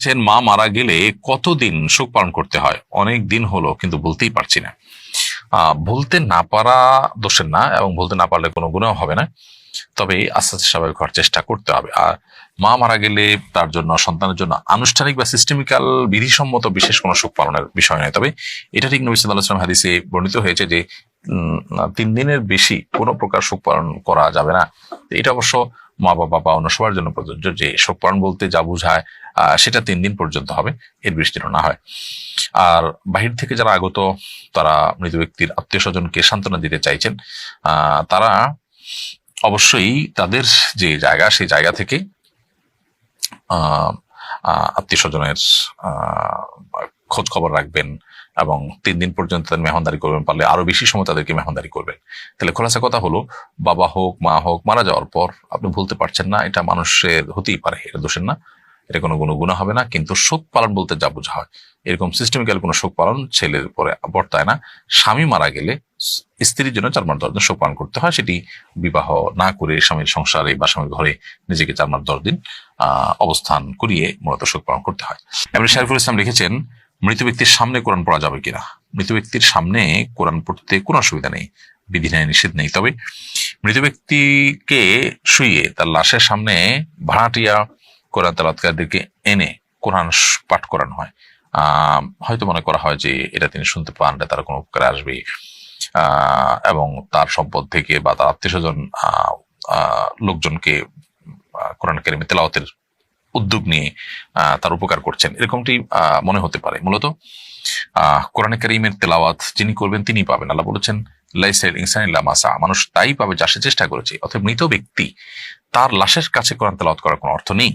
বলছেন, মা মারা গেলে কতদিন শোক পালন করতে হয়? অনেক দিন হলো, কিন্তু বলতেই পারছি না। বলতে না পারা দোষের না, এবং বলতে না পারলে কোনো গুণাও হবে না। তবে আস্তে আস্তে স্বাভাবিক হওয়ার চেষ্টা করতে হবে। আর মা মারা গেলে তার জন্য, সন্তানের জন্য আনুষ্ঠানিক বা সিস্টেমিক্যাল বিধিসম্মত বিশেষ কোনো শোক পালনের বিষয় নয়। তবে এটা ঠিক নবী সাল্লাহ সাল্লাম হাদিসে বর্ণিত হয়েছে যে তিন দিনের বেশি কোনো প্রকার শোক পালন করা যাবে না। এটা অবশ্য মা বাবা বা অন্য সবার জন্য প্রযোজ্য, যে শোক পালন বলতে যা বোঝায় সেটা তিন দিন পর্যন্ত হবে, এর যেন না হয়। আর বাহির থেকে যারা আগত, তারা মৃত ব্যক্তির আত্মীয় স্বজনকে সান্ত্বনা দিতে চাইছেন তারা অবশ্যই তাদের যে জায়গা, সেই জায়গা থেকে আত্মীয় স্বজনের খোঁজ খবর রাখবেন এবং তিন দিন পর্যন্ত তাদের মেহমানদারি করবেন, পারলে আরও বেশি সময় তাদেরকে মেহমানদারি করবেন। তাহলে খোলাসা কথা হলো, বাবা হোক, মা হোক, মারা যাওয়ার পর আপনি ভুলতে পারছেন না, এটা মানুষের হতেই পারে, এটা দোষের না। এটা কোনো কোনো গুণা হবে না, কিন্তু শোক পালন বলতে যা বোঝা হয়। এরকম সিস্টেমিক্যাল কোনো শোক পালন ছেলের উপরে বর্তায় না। স্বামী মারা গেলে স্ত্রীর জন্য চার মাস দশ দিন শোক পালন করতে হয়, সেটি বিবাহ না করে স্বামীর সংসারে বা স্বামীর ঘরে নিজেকে চার মাস দশ দিন অবস্থান করিয়ে মূলত শোক পালন করতে হয়। এমনি শারিফুল ইসলাম লিখেছেন মৃত ব্যক্তির সামনে কোরআন পড়া যাবে কিনা? মৃত ব্যক্তির সামনে কোরআন পড়তে কোনো অসুবিধা নেই, বিধি নেই নিষেধ নেই। তবে মৃত ব্যক্তিকে শুয়ে তার লাশের সামনে ভাড়াটিয়া কোরআন তালাতকারদেরকে এনে কোরআন পাঠ করানো হয়। হয়তো মনে করা হয় যে এটা তিনি শুনতে পান, এটা তার কোনো উপকারে আসবে। এবং তার সম্পদ থেকে বা তার আত্মীয় স্বজন লোকজনকে কোরআন কারিমে তেলাওয়াতের উদ্যোগ নিয়ে তার উপকার করছেন। এরকমটি মনে হতে পারে। মূলত কোরআন কারিমের তেলাওয়াত যিনি করবেন তিনি পাবেন। আল্লাহ বলেছেন মাসা মানুষ তাই পাবে যা সে চেষ্টা করেছে। অথবা মৃত ব্যক্তি, তার লাশের কাছে কোরআন তেলাওয়াত করার কোনো অর্থ নেই।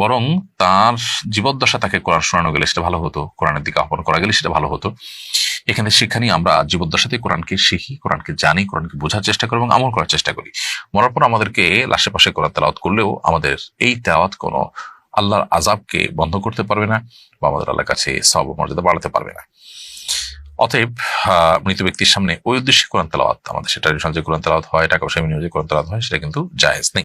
বরং তার জীবদ্দশা তাকে কোরআন শোনানো গেলে সেটা ভালো হতো, কোরআনের দিকে আহ্বান করা গেলে সেটা ভালো হতো। এখানে নিয়ে আমরা জীবদ্দশাতে কোরআনকে শিখি, কোরআনকে জানি, কোরআনকে বোঝার চেষ্টা করি এবং আমল করার চেষ্টা করি। মরার পর আমাদেরকে লাশে পাশে কোরআন তেলাওয়াত করলেও আমাদের এই তেলাওয়াত কোনো আল্লাহর আজাবকে বন্ধ করতে পারবে না, বা আমাদের আল্লাহর কাছে সব মর্যাদা বাড়াতে পারবে না। অতএব মৃত ব্যক্তির সামনে ওই উদ্দেশ্যে কোরআন তেলাওয়াত, আমাদের সেটা কোরআন তেলাওয়াত হয় টাকা পয়সা বিনিয়োগে কোরআন তেলাওয়াত হয়, সেটা কিন্তু জায়েজ নেই।